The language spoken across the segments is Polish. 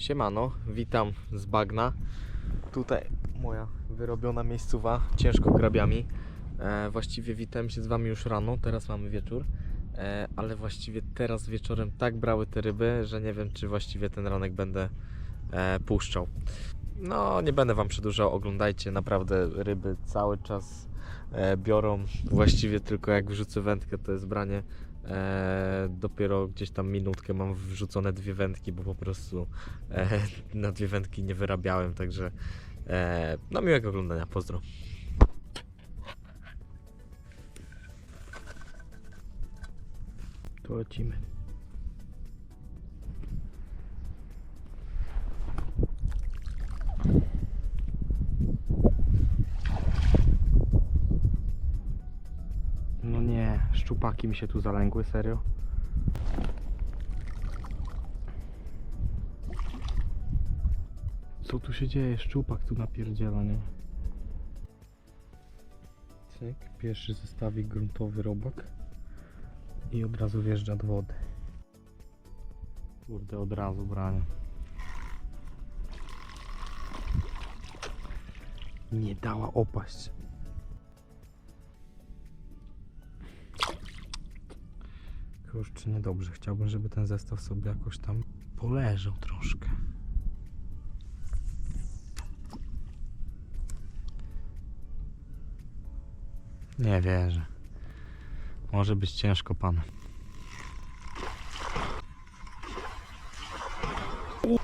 Siemano, witam z bagna. Tutaj moja wyrobiona miejscowa, ciężko grabiami. E, właściwie witam się z Wami już rano, teraz mamy wieczór. E, ale właściwie teraz wieczorem tak brały te ryby, że nie wiem, czy właściwie ten ranek będę e, puszczał. No, nie będę Wam przedłużał, oglądajcie, naprawdę ryby cały czas e, biorą. Właściwie tylko jak wrzucę wędkę, to jest branie. E, dopiero gdzieś tam minutkę mam wrzucone dwie wędki, bo po prostu e, na dwie wędki nie wyrabiałem, także e, no miłego oglądania, pozdro. Tu lecimy. Szczupaki mi się tu zalęgły, serio. Co tu się dzieje? Szczupak tu napierdziela, nie? Cyk, pierwszy zestawik gruntowy robak i od razu wjeżdża do wody. Kurde, od razu branie. Nie dała opaść. Kurczę, niedobrze. Chciałbym, żeby ten zestaw sobie jakoś tam poleżał troszkę. Nie wierzę. Może być ciężko, pan.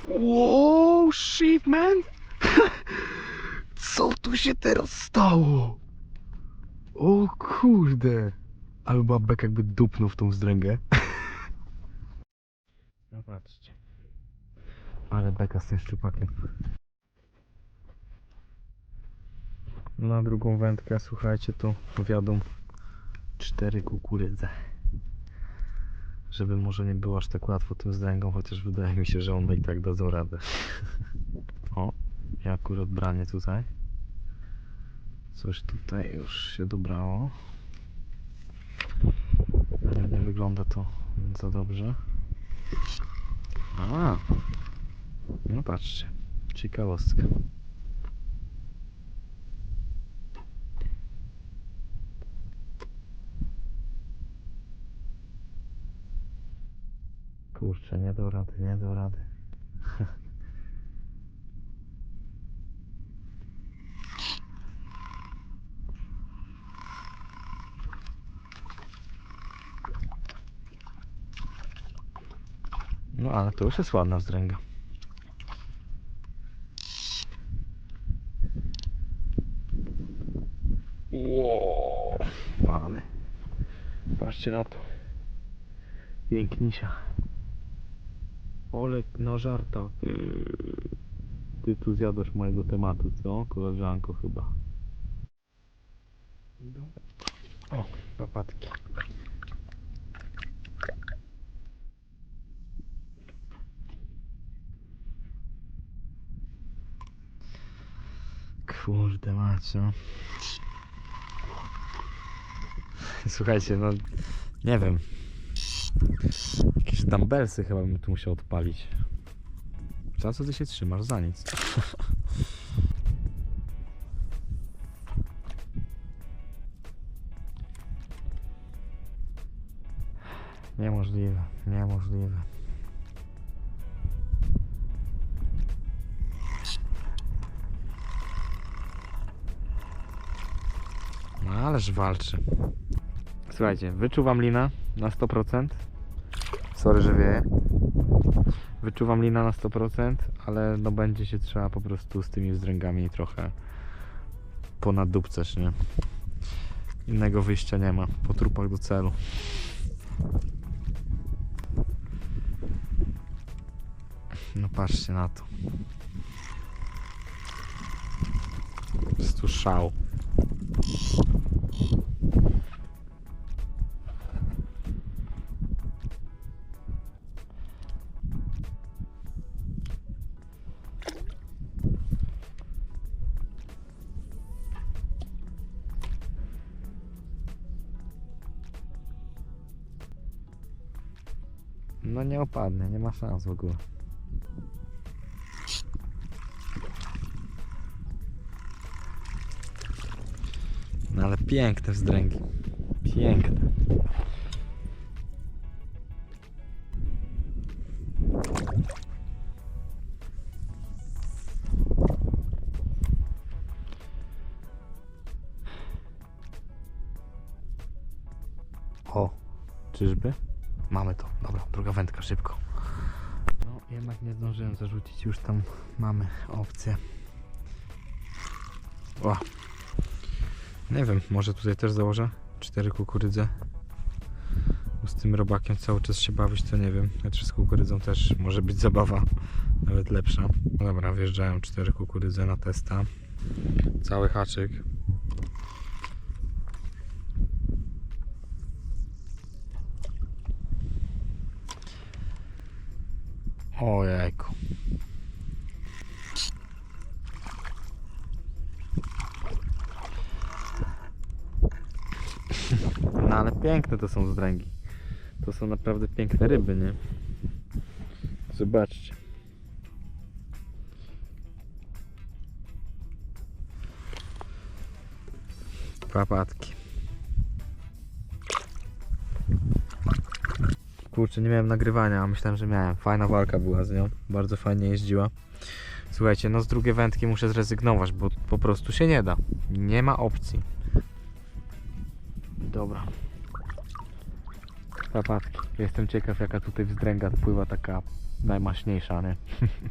Wow, shit, man! Co tu się teraz stało? O kurde! Ale babek jakby dupnął w tą wzdręgę. No patrzcie. Ale beka z tym szczupakiem. Na drugą wędkę, słuchajcie, tu wiadomo cztery kukurydze. Żeby może nie było aż tak łatwo tym zdręgą, chociaż wydaje mi się, że one i tak dadzą radę. o, i akurat branie tutaj. Coś tutaj już się dobrało. Ale nie wygląda to za dobrze. A, no patrzcie, ciekawostka. Kurczę, nie do rady, nie do rady. No ale to już jest ładna wzdręga. Wow, mamy. Patrzcie na to. Pięknisia. Olek na żarta. Ty tu zjadasz mojego tematu, co? Koleżanko chyba. O, papatki. Kurde macie. no. Słuchajcie, no nie wiem. Jakieś dumbbellsy chyba bym tu musiał odpalić. Za co ty się trzymasz? Za nic. Niemożliwe, niemożliwe. Ależ walczy. Słuchajcie, wyczuwam lina na 100%. Sorry, że wieje. Wyczuwam lina na 100%, ale no będzie się trzeba po prostu z tymi wzdręgami trochę ponadupcać, nie? Innego wyjścia nie ma. Po trupach do celu. No patrzcie na to. Po prostu szał. nie opadnie, nie ma szans w ogóle. No ale piękne wzdręgi. Piękne. O, czyżby? Mamy to. Dobra, druga wędka, szybko. No, jednak nie zdążyłem zarzucić. Już tam mamy opcję. O. Nie wiem, może tutaj też założę cztery kukurydze. Bo Z tym robakiem cały czas się bawić, to nie wiem. Znaczy z kukurydzą też może być zabawa nawet lepsza. Dobra, wjeżdżają cztery kukurydze na testa. Cały haczyk. Ojejku. No ale piękne to są zdręgi. To są naprawdę piękne ryby, nie? Zobaczcie. Papatki. Kurczę, nie miałem nagrywania, a myślałem, że miałem. Fajna walka była z nią. Bardzo fajnie jeździła. Słuchajcie, no z drugiej wędki muszę zrezygnować, bo po prostu się nie da. Nie ma opcji. Dobra. Papatki. Jestem ciekaw jaka tutaj wzdręga pływa taka najmaśniejsza, nie?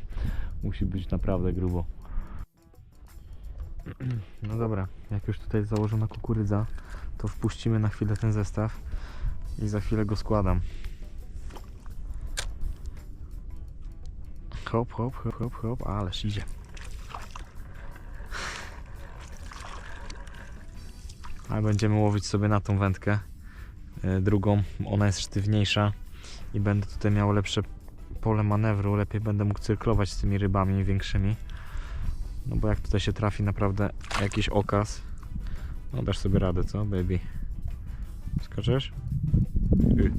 Musi być naprawdę grubo. No dobra, jak już tutaj założona kukurydza, to wpuścimy na chwilę ten zestaw i za chwilę go składam. Hop, hop, hop, hop, hop, ależ idzie. A będziemy łowić sobie na tą wędkę e, drugą, ona jest sztywniejsza i będę tutaj miał lepsze pole manewru, lepiej będę mógł cyrklować z tymi rybami większymi. No bo jak tutaj się trafi naprawdę jakiś okaz, no dasz sobie radę, co baby? Skaczesz? Y.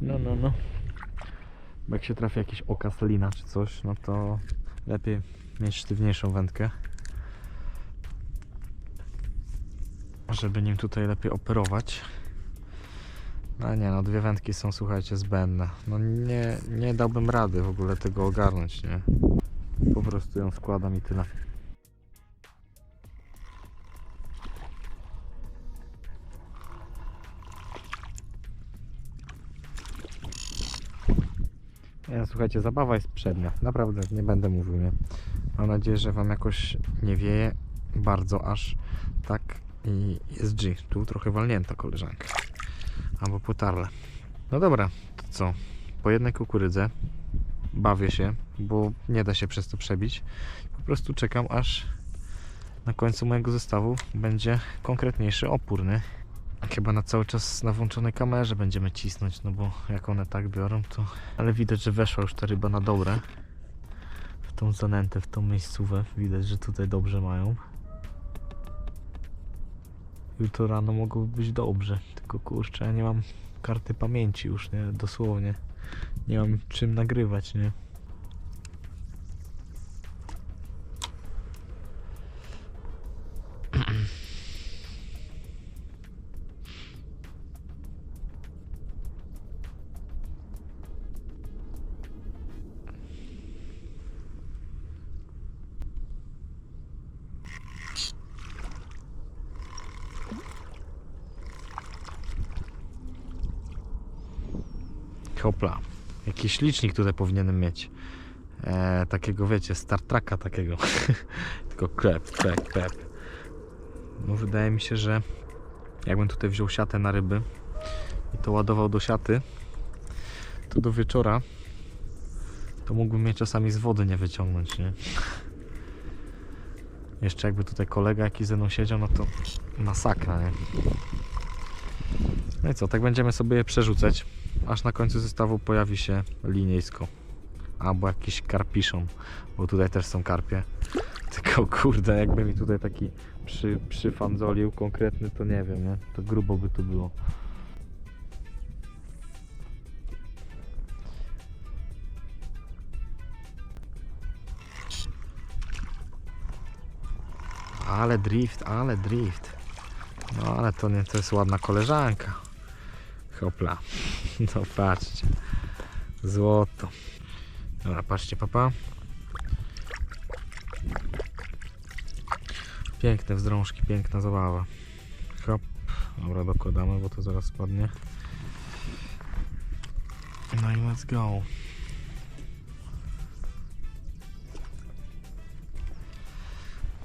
No, no, no. Bo jak się trafi jakiś okaz lina czy coś, no to lepiej mieć sztywniejszą wędkę. Żeby nim tutaj lepiej operować. No nie no, dwie wędki są słuchajcie zbędne. No nie, nie dałbym rady w ogóle tego ogarnąć, nie? Po prostu ją składam i tyle. Słuchajcie, zabawa jest przednia. Naprawdę, nie będę mówił, nie? Mam nadzieję, że Wam jakoś nie wieje bardzo aż tak i jest G. Tu trochę walnięta koleżanka. Albo potarle. No dobra, to co? Po jednej kukurydze bawię się, bo nie da się przez to przebić. Po prostu czekam aż na końcu mojego zestawu będzie konkretniejszy opór, nie? Chyba na cały czas na włączonej kamerze będziemy cisnąć, no bo jak one tak biorą, to... Ale widać, że weszła już ta ryba na dobre. W tą zanętę, w tą miejscówę. Widać, że tutaj dobrze mają. Jutro rano mogłoby być dobrze, tylko kurczę, ja nie mam karty pamięci już, nie? Dosłownie. Nie mam czym nagrywać, nie? Hopla. Jakiś licznik tutaj powinienem mieć. E, takiego wiecie, Star Treka takiego. Tylko klep, klep, klep. No wydaje mi się, że jakbym tutaj wziął siatę na ryby i to ładował do siaty, to do wieczora to mógłbym mnie czasami z wody nie wyciągnąć, nie? Jeszcze jakby tutaj kolega jakiś ze mną siedział, no to masakra, nie? No i co, tak będziemy sobie je przerzucać aż na końcu zestawu pojawi się linijsko albo jakiś karpiszon, bo tutaj też są karpie. Tylko kurde, jakby mi tutaj taki przy, przyfanzolił konkretny, to nie wiem, nie? to grubo by tu było. Ale drift, ale drift. No ale to nie, to jest ładna koleżanka. Hopla. No patrzcie. Złoto. Dobra, patrzcie, papa. Piękne wzdrążki, piękna zabawa. Hop. Dobra, dokładamy, bo to zaraz spadnie. No i let's go.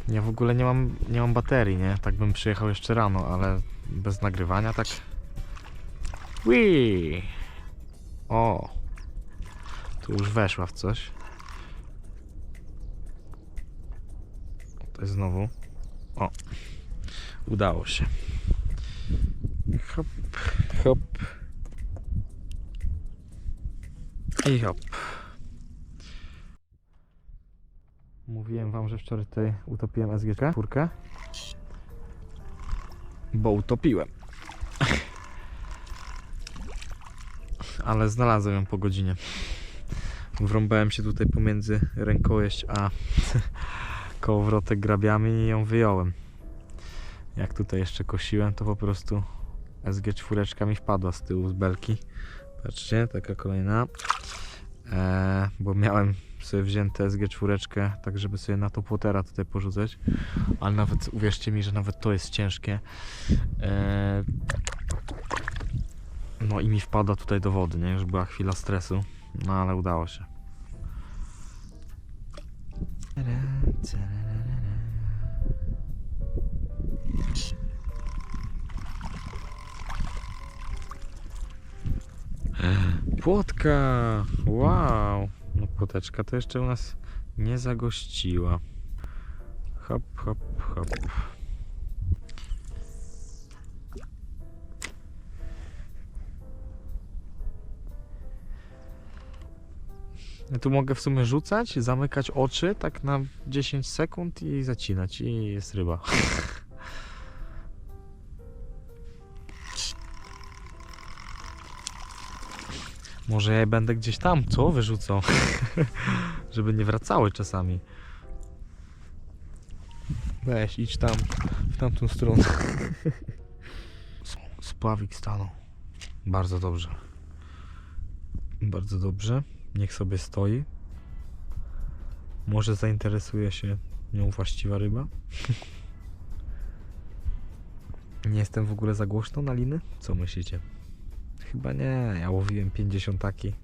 Ja w ogóle nie mam, nie mam baterii, nie? Tak bym przyjechał jeszcze rano, ale bez nagrywania tak. Wii! O! Tu już weszła w coś. To jest znowu. O! Udało się. Hop, hop. I hop. Mówiłem wam, że wczoraj tutaj utopiłem SGK, czwórkę. Bo utopiłem. Ale znalazłem ją po godzinie. Wrąbałem się tutaj pomiędzy rękojeść a kołowrotek grabiami i ją wyjąłem. Jak tutaj jeszcze kosiłem, to po prostu SG4 mi wpadła z tyłu z belki. Patrzcie, taka kolejna. Eee, bo miałem sobie wzięte SG4, tak żeby sobie na to płotera tutaj porzucać. Ale nawet, uwierzcie mi, że nawet to jest ciężkie. Eee, no i mi wpada tutaj do wody, nie? Już była chwila stresu. No ale udało się. Płotka! Wow! No płoteczka to jeszcze u nas nie zagościła. Hop, hop, hop. Ja tu mogę w sumie rzucać, zamykać oczy tak na 10 sekund i zacinać i jest ryba. Może ja będę gdzieś tam, co? Wyrzucą. Żeby nie wracały czasami. Weź, idź tam, w tamtą stronę. Spławik stanął. Bardzo dobrze. Bardzo dobrze. Niech sobie stoi. Może zainteresuje się nią właściwa ryba. Nie jestem w ogóle za głośno na liny? Co myślicie? Chyba nie. Ja łowiłem 50 taki. Eee,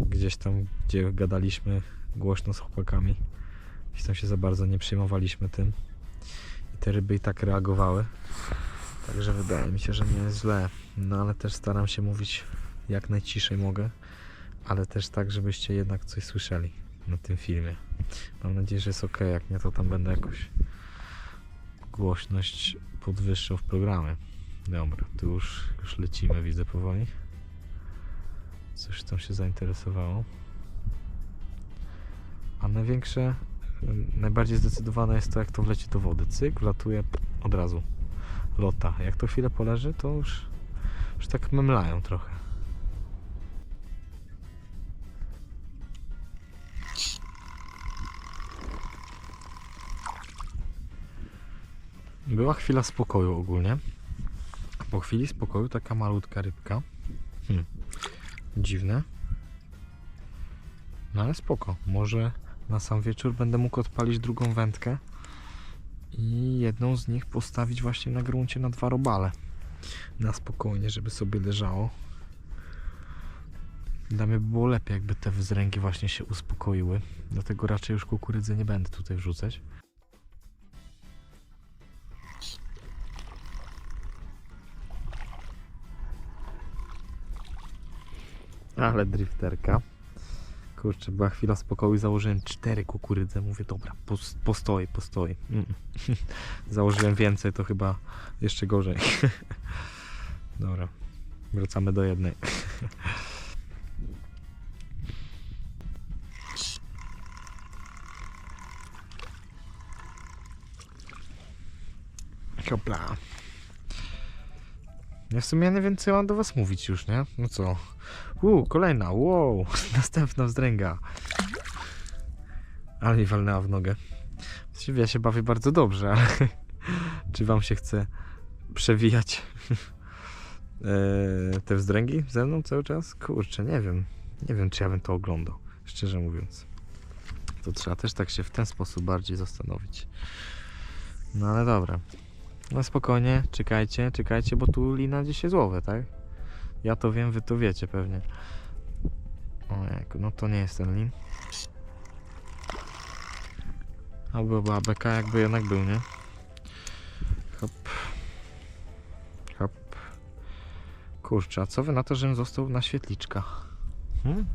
gdzieś tam, gdzie gadaliśmy głośno z chłopakami. Gdzieś tam się za bardzo nie przejmowaliśmy tym. I te ryby i tak reagowały. Także wydaje mi się, że nie jest źle. No ale też staram się mówić jak najciszej mogę. Ale też tak, żebyście jednak coś słyszeli na tym filmie. Mam nadzieję, że jest ok. Jak nie, to tam będę jakoś głośność podwyższał w programie. Dobra, tu już, już lecimy, widzę powoli. Coś tam się zainteresowało. A największe, najbardziej zdecydowane jest to, jak to wleci do wody. Cyk, wlatuje od razu. Lota. Jak to chwilę poleży, to już, już tak memlają trochę. Była chwila spokoju ogólnie. Po chwili spokoju taka malutka rybka. Hmm. Dziwne. No ale spoko. Może na sam wieczór będę mógł odpalić drugą wędkę i jedną z nich postawić właśnie na gruncie na dwa robale. Na spokojnie, żeby sobie leżało. Dla mnie by było lepiej, jakby te wzręgi właśnie się uspokoiły. Dlatego raczej już kukurydzy nie będę tutaj wrzucać. Ale drifterka. Kurczę, była chwila spokoju, założyłem cztery kukurydze. Mówię, dobra, pos- postoi, postoi. Mm. Założyłem więcej, to chyba jeszcze gorzej. dobra, wracamy do jednej. Hopla. Ja w sumie nie wiem, co mam do was mówić już, nie? No co? Uuu, kolejna, wow, następna wzdręga. Ale mi walnęła w nogę. Właściwie Ja się bawię bardzo dobrze, ale czy wam się chce przewijać e, te wzdręgi ze mną cały czas? Kurczę, nie wiem. Nie wiem, czy ja bym to oglądał, szczerze mówiąc. To trzeba też tak się w ten sposób bardziej zastanowić. No ale dobra. No spokojnie, czekajcie, czekajcie, bo tu lina gdzieś jest złowe, tak? Ja to wiem, wy to wiecie pewnie. Ojejku, no to nie jest ten lin. A była beka jakby jednak był, nie? Hop. Hop. Kurczę, a co wy na to, żebym został na świetliczkach? Hmm?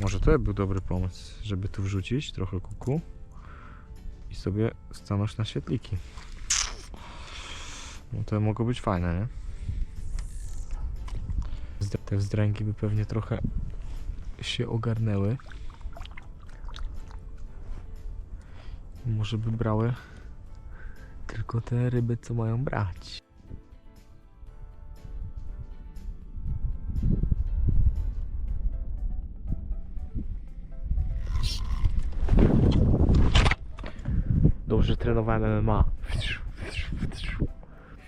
Może to był dobry pomysł, żeby tu wrzucić trochę kuku i sobie stanąć na świetliki. No to mogło być fajne, nie? Te wzdręgi by pewnie trochę się ogarnęły. Może by brały tylko te ryby, co mają brać. Dobrze trenowałem MMA.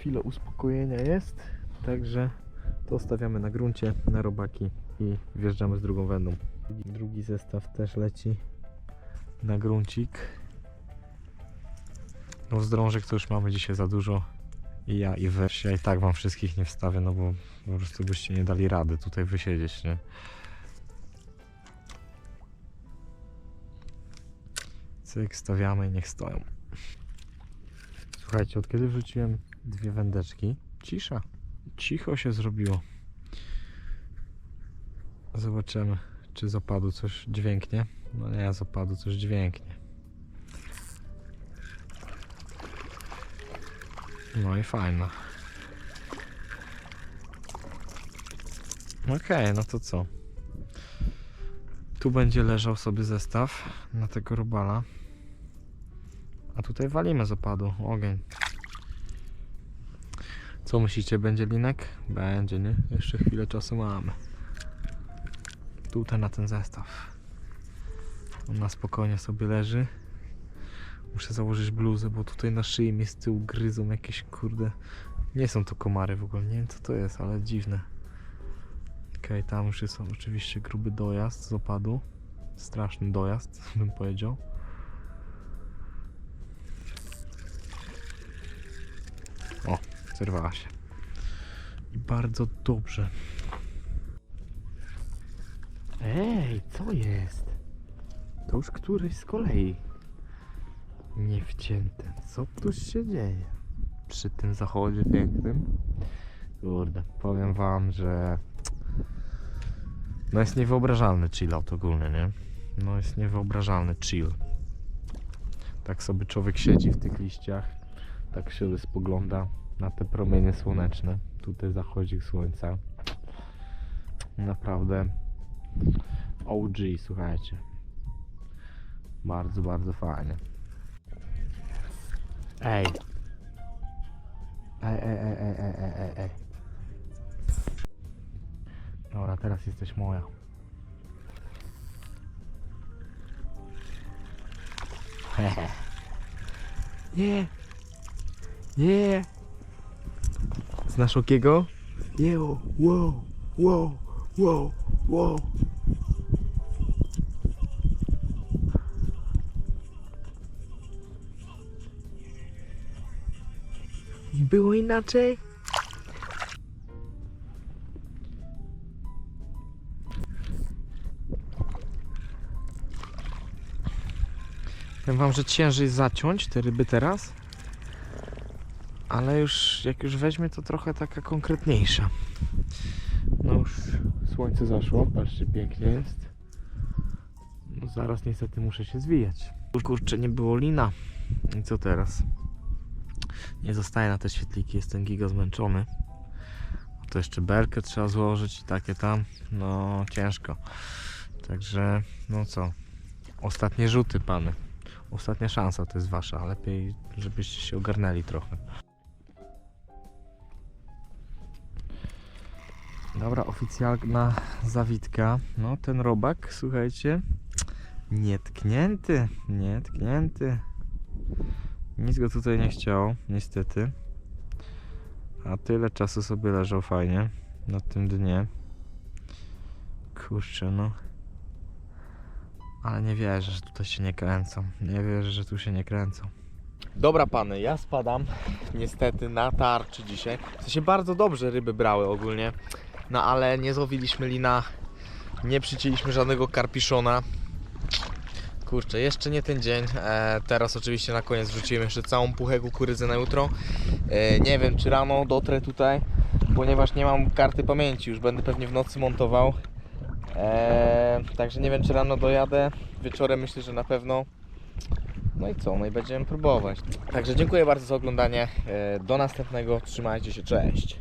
Chwila uspokojenia jest, także to stawiamy na gruncie, na robaki i wjeżdżamy z drugą wędą. Drugi zestaw też leci na gruncik. No zdrążek to już mamy dzisiaj za dużo. I ja i weź. Ja i tak wam wszystkich nie wstawię, no bo po prostu byście nie dali rady tutaj wysiedzieć, nie? Cyk, stawiamy i niech stoją. Słuchajcie, od kiedy wrzuciłem dwie wędeczki, cisza. Cicho się zrobiło. Zobaczymy, czy z opadu coś dźwięknie. No nie, z opadu coś dźwięknie. No i fajna. Okej, no to co? Tu będzie leżał sobie zestaw na tego robala. A tutaj walimy z opadu. Ogień. Co myślicie, będzie linek? Będzie, nie? Jeszcze chwilę czasu mamy. Tutaj na ten zestaw. On na spokojnie sobie leży. Muszę założyć bluzę, bo tutaj na szyi mnie z tyłu gryzą jakieś kurde. Nie są to komary w ogóle, nie wiem co to jest, ale dziwne. Okej, tam już jest oczywiście gruby dojazd z opadu. Straszny dojazd, bym powiedział. Zerwała się. I bardzo dobrze. Ej, co jest? To już któryś z kolei. Niewcięte. Co tu się dzieje? Przy tym zachodzie pięknym. Kurde, powiem wam, że no jest niewyobrażalny chillout ogólnie, nie? No jest niewyobrażalny chill. Tak sobie człowiek siedzi w tych liściach, tak się spogląda na te promienie słoneczne. Tutaj zachodzik słońca. Naprawdę OG, słuchajcie. Bardzo, bardzo fajnie. Ej. Ej, ej, ej, ej, ej, ej, ej. Dobra, teraz jesteś moja. Nie. Nie. Znasz okiego? Nie, wow, wow, wow, wow. Było inaczej? Powiem wam, że ciężej zaciąć te ryby teraz. Ale już jak już weźmie to trochę taka konkretniejsza. No już słońce zaszło, patrzcie pięknie jest. No zaraz niestety muszę się zwijać. Kurczę nie było lina. I co teraz? Nie zostaje na te świetliki, jestem giga zmęczony. To jeszcze belkę trzeba złożyć i takie tam. No ciężko. Także no co? Ostatnie rzuty pany. Ostatnia szansa to jest wasza. Lepiej żebyście się ogarnęli trochę. Dobra, oficjalna zawitka. No ten robak, słuchajcie, nietknięty, nietknięty. Nic go tutaj nie chciał, niestety. A tyle czasu sobie leżał fajnie na tym dnie. Kurczę, no. Ale nie wierzę, że tutaj się nie kręcą. Nie wierzę, że tu się nie kręcą. Dobra pany, ja spadam niestety na tarczy dzisiaj. W sensie bardzo dobrze ryby brały ogólnie, no ale nie złowiliśmy lina, nie przycięliśmy żadnego karpiszona. Kurczę, jeszcze nie ten dzień. E, teraz oczywiście na koniec wrzuciłem jeszcze całą puchę kukurydzy na jutro. E, nie wiem czy rano dotrę tutaj, ponieważ nie mam karty pamięci, już będę pewnie w nocy montował. E, także nie wiem czy rano dojadę, wieczorem myślę, że na pewno. No i co? No i będziemy próbować. Także dziękuję bardzo za oglądanie. E, Do następnego. Trzymajcie się. Cześć.